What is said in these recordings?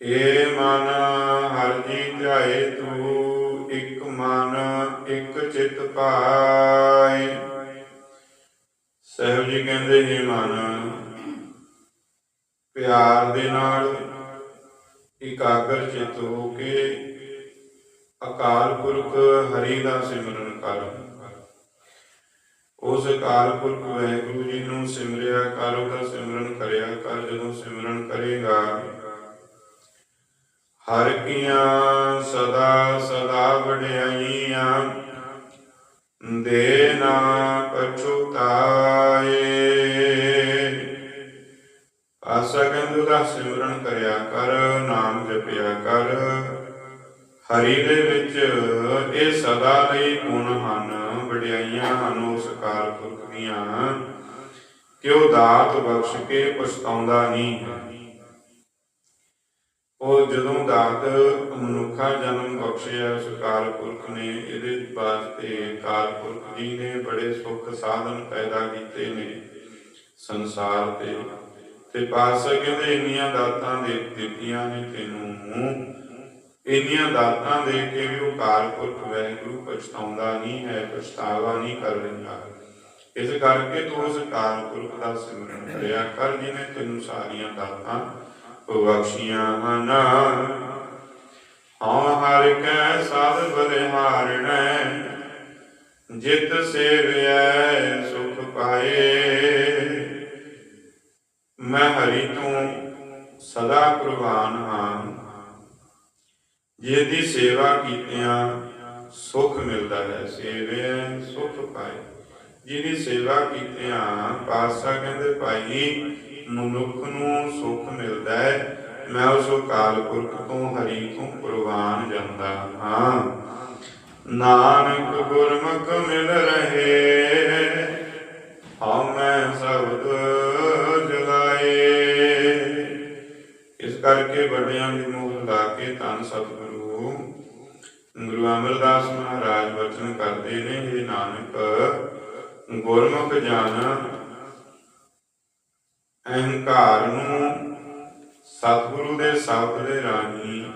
ਏ ਮਨ ਹਰ ਜੀ ਧਿਆਏ ਤੂੰ, ਇੱਕ ਮਨ, ਇੱਕ ਚਿਤ ਪਾਏ। ਸਹਿਬ ਜੀ ਕਹਿੰਦੇ ਨੇ ਮਨ, ਪਿਆਰ ਦੇ ਨਾਲ ਇਕਾਗਰ ਚਿਤ ਹੋ ਕੇ ਅਕਾਲ ਪੁਰਖ ਹਰੀ ਦਾ ਸਿਮਰਨ ਕਰ। ਉਸ ਅਕਾਲ ਪੁਰਖ ਵਾਹਿਗੁਰੂ ਜੀ ਨੂੰ ਸਿਮਰਿਆ, ਕਰ ਉਹਦਾ ਸਿਮਰਨ ਕਰਿਆ, ਕਰ ਜਦੋਂ ਸਿਮਰਨ ਕਰੇਗਾ ਹਰ ਕੀਆਂ ਸਦਾ ਸਦਾ ਵਡਿਆਈਆਂ, ਦੇ ਨਾ ਪਛੁਤਾਏ ਆਸਾ ਦਾ ਸਿਮਰਨ ਕਰਿਆ ਕਰ, ਨਾਮ ਜਪਿਆ ਕਰ। ਹਰੀ ਦੇ ਵਿੱਚ ਇਹ ਸਦਾ ਲਈ ਗੁਣ ਹਨ, ਵਡਿਆਈਆਂ ਹਨ ਉਸ ਕਾਲ ਪੁਰਖ ਦੀਆਂ। ਕਿ ਉਹ ਦਾਤ ਬਖਸ਼ ਕੇ ਪਛਤਾਉਂਦਾ ਨਹੀਂ ਹੈ? ਉਹ ਜਦੋਂ ਦਾਤ ਮਨੁੱਖਾ ਜਨਮ ਬਖਸ਼ਿਆ ਉਸ ਪੁਰਖ ਨੇ, ਇਹਦੇ ਵਾਸਤੇ ਕਾਲ ਪੁਰਖ ਜੀ ਨੇ ਬੜੇ ਸੁੱਖ ਸਾਧਨ ਪੈਦਾ ਕੀਤੇ ਨੇ ਸੰਸਾਰ ਤੇ। ਤੇ ਪਾਤਸ਼ਾਹ ਕਹਿੰਦੇ, ਇੰਨੀਆਂ ਦਾਤਾਂ ਦੇ ਦਿੱਤੀਆਂ ਨੇ ਤੈਨੂੰ ਇੰਨੀਆਂ ਦਾਤਾਂ ਦੇ ਕੇ ਵੀ ਉਹ ਕਾਲ ਪੁਰਖ ਵੈਗੁਰੂ ਪਛਤਾਉਂਦਾ ਨਹੀਂ ਹੈ, ਪਛਤਾਵਾ ਨਹੀਂ ਕਰ ਰਿਹਾ। ਇਸ ਕਰਕੇ ਤੂੰ ਉਸ ਕਾਲ ਪੁਰਖ ਦਾ ਸਿਮਰਨ ਕਰਿਆ ਕਰ, ਜਿਹਨੇ ਤੈਨੂੰ ਸਾਰੀਆਂ ਦਾਤਾਂ ਬਖਸ਼ੀਆਂ ਹਨ ਹਉ ਹਰਿ ਕੈ ਸਾਧ ਬਲਿਹਾਰਣੈ ਜਿਤ ਸੇਵਿਐ ਸੁਖ ਪਾਏ। ਮੈਂ ਹਰੀ ਤੋਂ ਸਦਾ ਕੁਰਬਾਨ ਹਾਂ। ਜਿਹਦੀ ਸੇਵਾ ਕੀਤਿਆਂ ਸੁਖ ਮਿਲਦਾ ਹੈ ਸੇਵਿਆ ਸੁਖ ਪਾਏ। ਜਿਹਦੀ ਸੇਵਾ ਕੀਤਿਆਂ ਪਾਤਸ਼ਾਹ ਕਹਿੰਦੇ, ਭਾਈ, ਮਨੁੱਖ ਨੂੰ ਸੁਖ ਮਿਲਦਾ ਹੈ। ਮੈਂ ਉਸ ਅਕਾਲ ਪੁਰਖ ਤੋਂ, ਹਰੀ ਤੋਂ ਕੁਰਬਾਨ ਜਾਂਦਾ ਹਾਂ। ਨਾਨਕ ਗੁਰਮੁਖ ਮਿਲ ਰਹੇ ਹਉਮੈ ਸ਼ਬਦ ਜਲਾਏ ਇਸ ਕਰਕੇ ਵੱਡਿਆਂ ਦੀ ਮੋਹ ਲਾ ਕੇ ਤਨ ਸਤਿਗੁਰੂ ਗੁਰੂ ਅਮਰਦਾਸ ਮਹਾਰਾਜ ਵਚਨ ਕਰਦੇ ਨੇ ਇਹ ਨਾਨਕ ਗੁਰਮੁਖ ਜਨ ਅਹੰਕਾਰ ਨੂੰ ਸਤਿਗੁਰੂ ਦੇ ਸ਼ਬਦ ਦੇ ਰਾਹੀਂ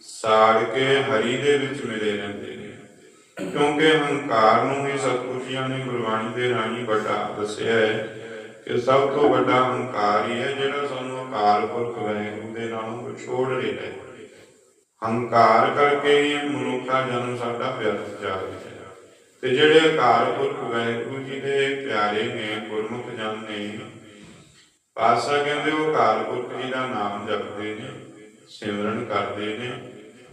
ਸਾੜ ਕੇ ਹਰੀ ਦੇ ਵਿੱਚ ਮਿਲੇ ਰਹਿੰਦੇ ਨੇ। ਕਿਉਂਕਿ ਹੰਕਾਰ ਨੂੰ ਹੀ ਸਤਿਗੁਰੂ ਨੇ ਗੁਰਬਾਣੀ ਦੇ ਰਾਹੀਂ ਵੱਡਾ ਦੱਸਿਆ ਹੈ ਕਿ ਸਭ ਤੋਂ ਵੱਡਾ ਹੰਕਾਰ ਹੀ ਹੈ ਜਿਹੜਾ ਸਾਨੂੰ ਅਕਾਲ ਪੁਰਖ ਵਾਹਿਗੁਰੂ ਦੇ ਨਾਲੋਂ ਛੋੜ ਰਿਹਾ ਹੈ। ਹੰਕਾਰ ਕਰਕੇ ਹੀ ਮਨੁੱਖਾ ਜਨਮ ਸਾਡਾ ਵਿਅਰਥ ਜਾ ਰਿਹਾ ਹੈ। ਤੇ ਜਿਹੜੇ ਅਕਾਲ ਪੁਰਖ ਵਾਹਿਗੁਰੂ ਜੀ ਦੇ ਪਿਆਰੇ ਨੇ, ਗੁਰਮੁਖ ਜਨ ਨੇ ਪਾਸਾ ਕਹਿੰਦੇ ਉਹ ਅਕਾਲ ਪੁਰਖ ਜੀ ਦਾ ਨਾਮ ਜਪਦੇ ਨੇ, ਸਿਮਰਨ ਕਰਦੇ ਨੇ,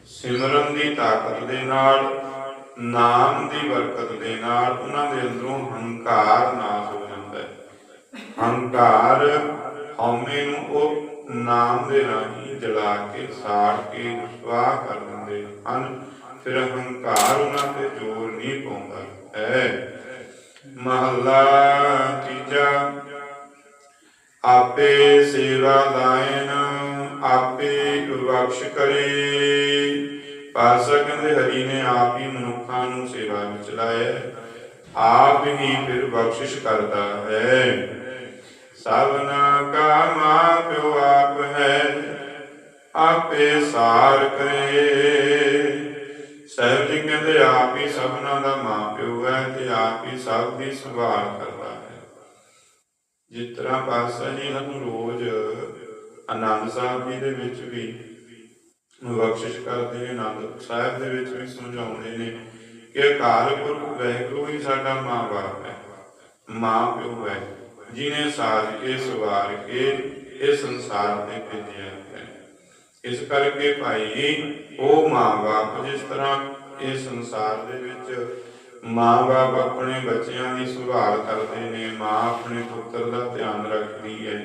ਸਿਮਰਨ ਦੀ ਤਾਕਤ ਦੇ ਨਾਲ, ਨਾਮ ਦੀ ਬਰਕਤ ਦੇ ਨਾਲ ਉਹਨਾਂ ਦੇ ਅੰਦਰੋਂ ਹੰਕਾਰ ਨਾਸ ਹੋ ਜਾਂਦਾ ਹੈ। ਹੰਕਾਰ ਹਉਮੈ ਨੂੰ ਉਹ ਨਾਮ ਦੇ ਰਾਹੀਂ ਜਲਾ ਕੇ, ਸਾੜ ਕੇ ਸਵਾਹ ਕਰ ਦਿੰਦੇ ਹਨ। ਫਿਰ ਹੰਕਾਰ ਉਹਨਾਂ ਤੇ ਜ਼ੋਰ ਨਹੀਂ ਪਾਉਂਦਾ। ਹੈ ਮਹੱਲਾ ਤੀਜਾ। ਆਪੇ ਸੇਵਾ ਲਾਇਨ, ਆਪੇ ਬਖਸ਼ ਕਰੇ। ਪਾਸਾ ਕਹਿੰਦੇ ਹਰੀ ਨੇ ਆਪ ਹੀ ਮਨੁੱਖਾਂ ਨੂੰ ਸੇਵਾ ਵਿੱਚ ਲਾਇਆ। ਹੈ। ਆਪ ਹੀ ਫਿਰ ਬਖਸ਼ਿਸ਼ ਕਰਦਾ ਹੈ। ਸਭਨਾ ਕਾ ਮਾਂ ਮਾਪਿਓ ਆਪ ਹੈ, ਆਪੇ ਸਾਰ ਕਰੇ। ਸਾਹਿਬ ਜੀ ਕਹਿੰਦੇ, ਆਪ ਹੀ ਸਭਨਾ ਦਾ ਮਾਪਿਓ ਹੈ ਤੇ ਆਪ ਹੀ ਸਭ ਦੀ ਸੰਭਾਲ ਕਰਦਾ ਹੈ। ਜਿਸ ਤਰ੍ਹਾਂ ਪਾਤਸ਼ਾਹ ਜੀ ਸਾਨੂੰ ਰੋਜ਼ ਆਨੰਦ ਸਾਹਿਬ ਜੀ ਦੇ ਵਿੱਚ ਵੀ ਬਖਸ਼ਿਸ਼ ਕਰਦੇ ਨੇ, ਆਨੰਦ ਸਾਹਿਬ ਦੇ ਵਿੱਚ ਵੀ ਸਮਝਾਉਂਦੇ ਨੇ ਕਿ ਅਕਾਲ ਪੁਰਖ ਵਾਹਿਗੁਰੂ ਹੀ ਸਾਡਾ ਮਾਂ-ਬਾਪ ਹੈ, ਮਾਂ ਪਿਓ ਹੈ ਜਿਨੇ ਸਾਜ ਕੇ ਸਵਾਰ ਕੇ ਇਹ ਸੰਸਾਰ ਤੇ ਭੇਜਿਆ ਹੈ ਇਸ ਕਰਕੇ ਭਾਈ, ਉਹ ਮਾਂ-ਬਾਪ ਜਿਸ ਤਰ੍ਹਾਂ ਇਹ ਸੰਸਾਰ ਦੇ ਵਿੱਚ ਮਾਂ-ਬਾਪ ਆਪਣੇ ਬੱਚਿਆਂ ਦੀ ਸੰਭਾਲ ਕਰਦੇ ਨੇ, ਮਾਂ ਆਪਣੇ ਪੁੱਤਰ ਦਾ ਧਿਆਨ ਰੱਖਦੀ ਹੈ,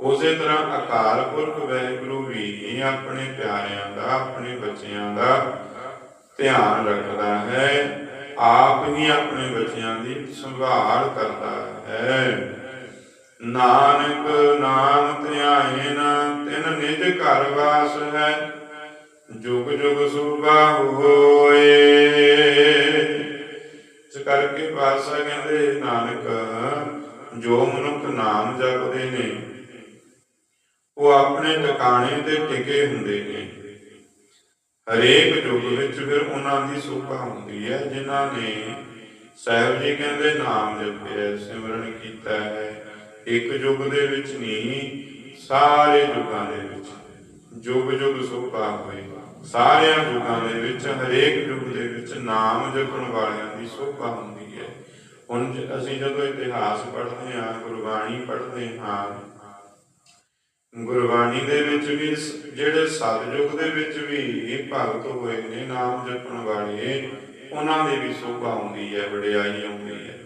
ਉਸੇ ਤਰ੍ਹਾਂ ਅਕਾਲ ਪੁਰਖ ਵਾਹਿਗੁਰੂ ਵੀ ਆਪਣੇ ਪਿਆਰਿਆਂ ਦਾ, ਆਪਣੇ ਬੱਚਿਆਂ ਦਾ ਧਿਆਨ ਰੱਖਦਾ ਹੈ, ਆਪ ਹੀ ਆਪਣੇ ਬੱਚਿਆਂ ਦੀ ਸੰਭਾਲ ਕਰਦਾ ਹੈ। ਨਾਨਕ ਨਾਮ ਧਿਆਇਨ ਤਿਨ ਨਿਜ ਘਰ ਵਾਸ ਹੈ, ਜੁਗ ਜੁਗ ਸੁਭਾ ਹੋਏ। ਇਸ ਕਰਕੇ ਪਾਤਸ਼ਾਹ ਕਹਿੰਦੇ, ਨਾਨਕ, ਜੋ ਮਨੁੱਖ ਨਾਮ ਜਪਦੇ ਨੇ, ਉਹ ਆਪਣੇ ਟਿਕਾਣੇ ਤੇ ਟਿਕੇ ਹੁੰਦੇ ਨੇ। ਹਰੇਕ ਯੁੱਗ ਵਿੱਚ ਫਿਰ ਉਹਨਾਂ ਦੀ ਸੋਭਾ ਹੁੰਦੀ ਹੈ, ਜਿਨ੍ਹਾਂ ਨੇ ਸਾਹਿਬ ਜੀ ਕਹਿੰਦੇ ਨਾਮ ਜਪਿਆ, ਸਿਮਰਨ ਕੀਤਾ ਹੈ। ਇੱਕ ਯੁੱਗ ਦੇ ਵਿੱਚ ਨਹੀਂ, ਸਾਰੇ ਯੁੱਗਾਂ ਦੇ ਵਿੱਚ। ਯੁੱਗ ਯੁੱਗ ਸੋਭਾ ਹੋਈ ਸਾਰਿਆਂ ਯੁੱਗਾਂ ਦੇ ਵਿੱਚ, ਹਰੇਕ ਯੁੱਗ ਦੇ ਵਿੱਚ ਨਾਮ ਜਪਣ ਵਾਲਿਆਂ ਦੀ ਸੋਭਾ ਹੁੰਦੀ ਹੈ। ਹੁਣ ਅਸੀਂ ਜਦੋਂ ਇਤਿਹਾਸ ਪੜ੍ਹਦੇ ਹਾਂ, ਗੁਰਬਾਣੀ ਪੜ੍ਹਦੇ ਹਾਂ, ਗੁਰਬਾਣੀ ਦੇ ਵਿੱਚ ਵੀ ਜਿਹੜੇ ਸਤਿਯੁਗ ਦੇ ਵਿੱਚ ਵੀ ਭਗਤ ਹੋਏ ਨੇ, ਨਾਮ ਜਪਣ ਵਾਲੇ, ਉਹਨਾਂ ਦੀ ਵੀ ਸੋਭਾ ਹੁੰਦੀ ਹੈ, ਵਡਿਆਈ ਹੁੰਦੀ ਹੈ।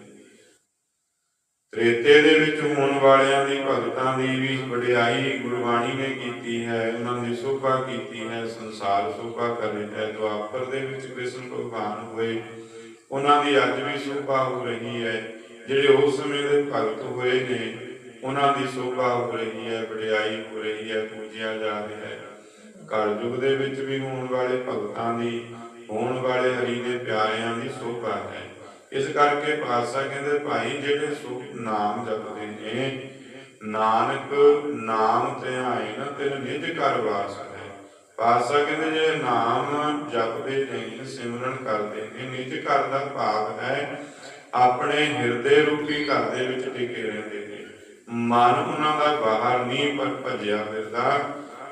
ਤ੍ਰੇਤੇ ਦੇ ਵਿੱਚ ਹੋਣ ਵਾਲਿਆਂ ਦੀ ਭਗਤਾਂ ਦੀ ਵੀ ਵਡਿਆਈ ਗੁਰਬਾਣੀ ਨੇ ਕੀਤੀ ਹੈ, ਉਹਨਾਂ ਦੀ ਸੋਭਾ ਕੀਤੀ ਹੈ, ਸੰਸਾਰ ਸੋਭਾ ਕਰ ਹੈ ਦੁਆਪਰ ਦੇ ਵਿੱਚ ਕ੍ਰਿਸ਼ਨ ਭਗਵਾਨ ਹੋਏ, ਉਹਨਾਂ ਦੀ ਅੱਜ ਵੀ ਸੋਭਾ ਹੋ ਰਹੀ ਹੈ, ਜਿਹੜੇ ਉਸ ਸਮੇਂ ਦੇ ਭਗਤ ਹੋਏ ਨੇ, ਉਹਨਾਂ ਦੀ ਸੋਭਾ ਹੋ ਰਹੀ ਹੈ, ਵਡਿਆਈ ਹੋ ਰਹੀ ਹੈ, ਪੂਜਿਆ ਜਾ ਰਿਹਾ ਹੈ। ਕਲਯੁਗ ਦੇ ਵਿੱਚ ਵੀ ਹੋਣ ਵਾਲੇ ਭਗਤਾਂ ਦੀ, ਹੋਣ ਵਾਲੇ ਹਰੀ ਦੇ ਪਿਆਰਿਆਂ ਦੀ ਸੋਭਾ ਹੈ। ਇਸ ਕਰਕੇ ਪਾਤਸ਼ਾਹ ਕਹਿੰਦੇ, ਭਾਈ, ਜਿਹੜੇ ਸੁਖ ਨਾਮ ਜਪਦੇ ਨੇ, ਨਾਨਕ ਨਾਮ ਧਿਆਇਨ ਤਿਨ ਨਿਜ ਕਰ ਵਾਸ ਹੈ। ਪਾਤਸ਼ਾਹ ਕਹਿੰਦੇ ਜਿਹੜੇ ਨਾਮ ਜਪਦੇ ਨੇ, ਸਿਮਰਨ ਕਰਦੇ ਨੇ, ਨਿਜ ਘਰ ਦਾ ਭਾਵ ਹੈ, ਆਪਣੇ ਹਿਰਦੇ ਰੂਪੀ ਘਰ ਦੇ ਵਿੱਚ ਟਿਕੇ ਰਹਿੰਦੇ ਨੇ। ਮਨ ਉਹਨਾਂ ਦਾ ਬਾਹਰ ਨਹੀਂ ਪਰ ਭੱਜਿਆ ਫਿਰਦਾ।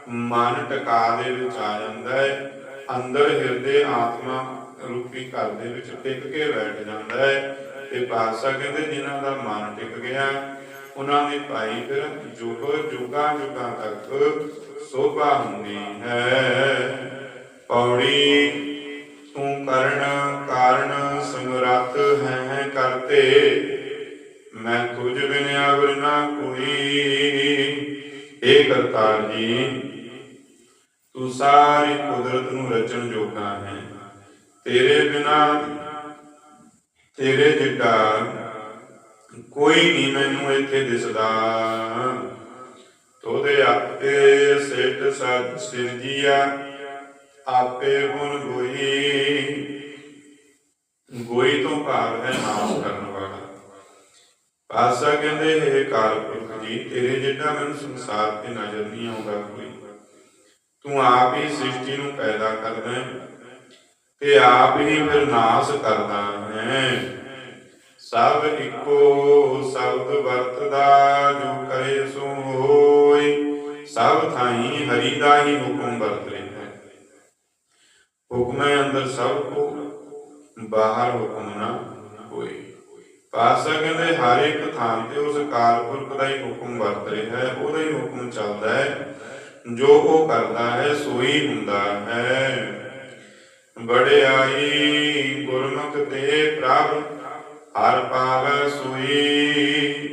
ਮਨ ਟਿਕਾ ਦੇ ਵਿੱਚ ਆ ਜਾਂਦਾ ਹੈ। ਅੰਦਰ ਹਿਰਦੇ ਆਤਮਾ ਰੂਪੀ ਘਰ ਦੇ ਵਿੱਚ ਟਿਕ ਕੇ ਬੈਠ ਜਾਂਦਾ ਹੈ ਤੇ ਪਾਤਸ਼ਾਹ ਕਹਿੰਦੇ ਜਿਨ੍ਹਾਂ ਦਾ ਮਨ ਟਿਕ ਗਿਆ, ਉਹਨਾਂ ਦੀ ਭਾਈ ਫਿਰ ਜੁਗ ਜੁਗਾਂ ਜੁਗਾਂ ਤੱਕ ਸੋਭਾ ਹੁੰਦੀ ਹੈ। ਪੌੜੀ, ਤੂੰ ਕਰਨ ਕਾਰਨ ਸਮਰੱਥ ਹੈ ਕਰਤੇ, ਮੈਂ ਤੁਝ ਬਿਨ ਅਵਰ ਨਾ ਕੋਈ। ਏ ਕਰਤਾਰ ਜੀ, ਤੂੰ ਸਾਰੀ ਕੁਦਰਤ ਨੂੰ ਰਚਣ ਜੋਗਾ ਹੈ। ਤੇਰੇ ਬਿਨਾ ਤੇਰੇ ਜਿੱਡਾ ਕੋਈ ਨਹੀਂ ਮੈਨੂੰ ਇੱਥੇ ਦਿਸਦਾ। ਤੋਦੇ ਆਪੇ ਸਿੱਟ ਸਤ ਸਿਰਜੀਆ, ਆਪੇ ਗੁਣ ਗੋਈ। ਗੋਈ ਤੋਂ ਭਾਵ ਹੈ ਨਾਸ਼ ਕਰਨ ਵਾਲਾ। ਪਾਸਾ ਕਹਿੰਦੇ, ਹੈ ਕਾਲਪੁਰਖ ਜੀ, ਤੇਰੇ ਜਿੱਡਾ ਮੈਨੂੰ ਸੰਸਾਰ ਤੇ ਨਜ਼ਰ ਨਹੀਂ ਆਉਂਦਾ ਕੋਈ। ਤੂੰ ਆਪ ਹੀ ਸ੍ਰਿਸ਼ਟੀ ਨੂੰ ਪੈਦਾ ਕਰਦਾ ਹੈ। ਤੇ ਆਪ ਹੀ ਫਿਰ ਨਾਸ ਕਰਦਾ ਹੈ। ਸਭ ਇੱਕੋ ਸ਼ਬਦ ਵਰਤਦਾ, ਜੋ ਕਰੇ ਸੋ ਹੋਈ ਸਭ ਥਾਈ ਹਰੀ ਦਾ ਹੀ ਹੁਕਮ ਵਰਤ ਰਿਹਾ ਹੈ। ਹੁਕਮੇ ਅੰਦਰ ਸਭ ਕੋ, ਬਾਹਰ ਹੁਕਮ ਨਾ ਕੋਈ ਪਾਸਾ ਕਹਿੰਦੇ ਹਰ ਇੱਕ ਥਾਂ ਤੇ ਉਸ ਅਕਾਲ ਪੁਰਖ ਦਾ ਹੀ ਹੁਕਮ ਵਰਤ ਰਿਹਾ ਹੈ। ਉਹਦਾ ਹੀ ਹੁਕਮ ਚੱਲਦਾ ਹੈ। ਜੋ ਉਹ ਕਰਦਾ ਹੈ ਸੋਈ ਹੁੰਦਾ ਹੈ। ਬੜਿਆਈ ਗੁਰਮੁਖ ਤੇ ਪ੍ਰਭ, ਹਰ ਪਾਵੈ ਸੋਈ।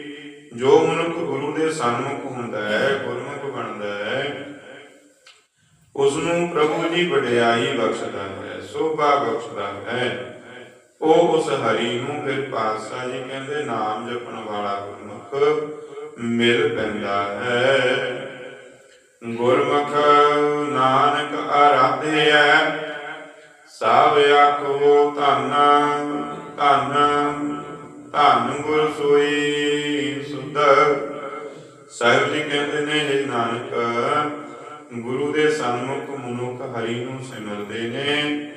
ਜੋ ਮਨੁੱਖ ਗੁਰੂ ਦੇ ਸਨਮੁਖ ਹੁੰਦਾ ਹੈ, ਗੁਰਮੁਖ ਬਣਦਾ ਹੈ ਉਸ ਨੂੰ ਪ੍ਰਭੂ ਜੀ ਵਡਿਆਈ ਬਖਸ਼ਦਾ ਹੈ, ਸੋਭਾ ਬਖਸ਼ਦਾ ਹੈ। ਉਹ ਉਸ ਹਰੀ ਨੂੰ ਫਿਰ ਪਾਤਸ਼ਾਹ ਜੀ ਕਹਿੰਦੇ, ਨਾਮ ਜਪਣ ਵਾਲਾ ਗੁਰਮੁਖ ਮਿਲ ਪੈਂਦਾ ਹੈ। ਗੁਰਮੁਖ ਨਾਨਕ ਆਰਾਧਿਆ ਸਭ ਆਖੋ ਧੰਨ ਧੰਨ ਧੰਨ ਗੁਰ ਸੋਈ ਸੁਧ ਸਾਹਿਬ ਜੀ ਕਹਿੰਦੇ ਨੇ ਇਹ ਨਾਨਕ, ਗੁਰੂ ਦੇ ਸਨਮੁਖ ਮਨੁੱਖ ਹਰੀ ਨੂੰ ਸਿਮਰਦੇ ਨੇ।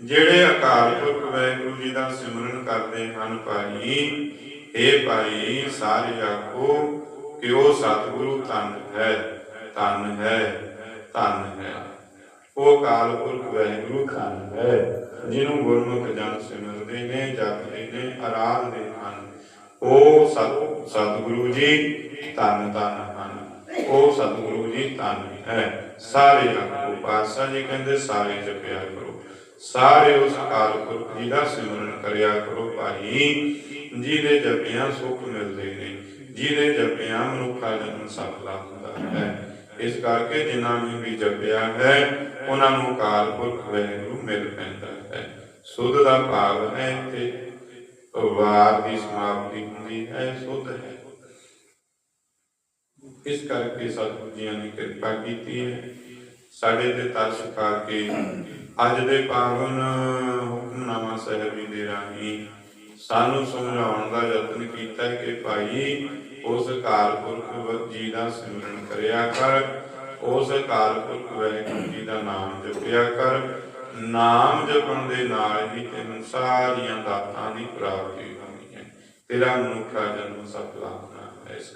ਜਿਹੜੇ ਅਕਾਲ ਪੁਰਖ ਵਾਹਿਗੁਰੂ ਜੀ ਦਾ ਸਿਮਰਨ ਕਰਦੇ ਹਨ ਭਾਈ ਇਹ ਭਾਈ, ਸਾਰੇ ਆਖੋ ਕਿ ਉਹ ਸਤਿਗੁਰੂ ਧੰਨ ਹੈ ਧੰਨ ਹੈ ਧੰਨ ਹੈ। ਉਹ ਅਕਾਲ ਪੁਰਖ ਵਾਹਿਗੁਰੂ ਧੰਨ ਹੈ, ਜਿਹਨੂੰ ਗੁਰਮੁਖ ਜਨ ਸਿਮਰਦੇ ਨੇ ਜਪਦੇ ਨੇ ਆਰਾਧਦੇ ਹਨ। ਉਹ ਸਤ, ਸਤਿਗੁਰੂ ਜੀ ਧੰਨ ਧੰਨ ਹਨ। ਉਹ ਸਤਿਗੁਰੂ ਜੀ ਧੰਨ ਹੈ। ਸਾਰੇ ਆਖੋ ਪਾਤਸ਼ਾਹ ਜੀ ਕਹਿੰਦੇ, ਸਾਰੇ ਜਪਿਆ ਕਰੋ। ਸਾਰੇ ਉਸ ਅਕਾਲ ਪੁਰਖ ਜੀ ਦਾ ਸਿਮਰਨ ਕਰਿਆ ਕਰੋ ਭਾਈ। ਜਿਹਦੇ ਜਪਿਆ ਸੁਖ ਮਿਲਦੇ ਨੇ, ਜਿਹਦੇ ਜਪਿਆ ਮਨੁੱਖਾ ਜਨਮ ਸਫਲਾ ਹੁੰਦਾ ਹੈ। ਇਸ ਕਰਕੇ ਜਿਨ੍ਹਾਂ ਨੇ ਵੀ ਜਪਿਆ ਹੈ, ਉਹਨਾਂ ਨੂੰ ਅਕਾਲ ਪੁਰਖ ਵਾਹਿਗੁਰੂ ਮਿਲ ਪੈਂਦਾ ਹੈ। ਸੁਧ ਦਾ ਭਾਵ ਹੈ ਤੇ ਵਾਰ ਦੀ ਸਮਾਪਤੀ ਹੁੰਦੀ ਹੈ, ਸੁਧ ਹੈ। ਇਸ ਕਰਕੇ ਸਤਿਗੁਰੂ ਜੀਆਂ ਨੇ ਕਿਰਪਾ ਕੀਤੀ ਹੈ। ਸਾਡੇ ਤੇ ਤਰਸ ਖਾ ਕੇ ਅੱਜ ਦੇ ਪਾਵਨ ਹੁਕਮਨਾਮਾ ਸਾਹਿਬ ਜੀ ਦੇ ਰਾਹੀਂ ਸਾਨੂੰ ਸਮਝਾਉਣ ਦਾ ਯਤਨ ਕੀਤਾ ਕਿ ਭਾਈ, ਉਸ ਅਕਾਲ ਪੁਰਖ ਜੀ ਦਾ ਸਿਮਰਨ ਕਰਿਆ ਕਰ, ਉਸ ਅਕਾਲ ਪੁਰਖ ਵਾਹਿਗੁਰੂ ਜੀ ਦਾ ਨਾਮ ਜਪਿਆ ਕਰ। ਨਾਮ ਜਪਣ ਦੇ ਨਾਲ ਹੀ ਤੈਨੂੰ ਸਾਰੀਆਂ ਦਾਤਾਂ ਦੀ ਪ੍ਰਾਪਤੀ ਹੋਣੀ ਹੈ। ਤੇਰਾ ਮਨੁੱਖਾ ਜਨਮ ਸਫਲਾ ਹੋਣਾ ਹੈ। ਇਸ